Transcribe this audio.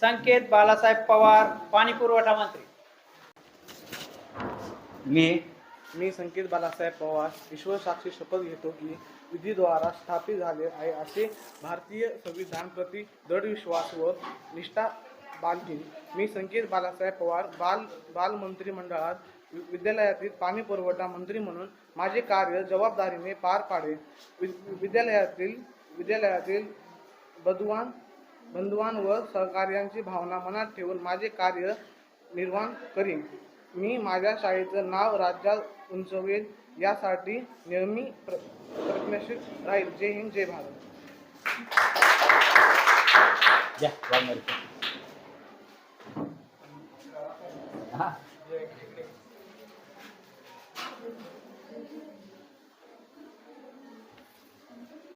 संकेत बालासाहेब पवार पाणी पुरवठा मंत्री. मी. मी संकेत बालासाहेब पवार ईश्वरसाक्षी शपथ घेतो की विधीद्वारा स्थापित झाले आहे असे भारतीय संविधान प्रति दृढ विश्वास व निष्ठा बाळगीन मी संकेत बालासाहेब पवार बाल बाल मंत्रिमंडळात विद्यालयातील पाणी पुरवठा मंत्री म्हणून माझे कार्य जबाबदारीने पार पाडेल. विद्यालयातील विद्यालयातील बंधुवान बंधुवांवर सहकार्यांची भावना मनात ठेवून माझे कार्य निर्माण करीन. मी माझ्या शाळेचं नाव राज्यात उंचवेल यासाठी नेहमी प्रयत्नशील राहील. जय हिंद जय भारत.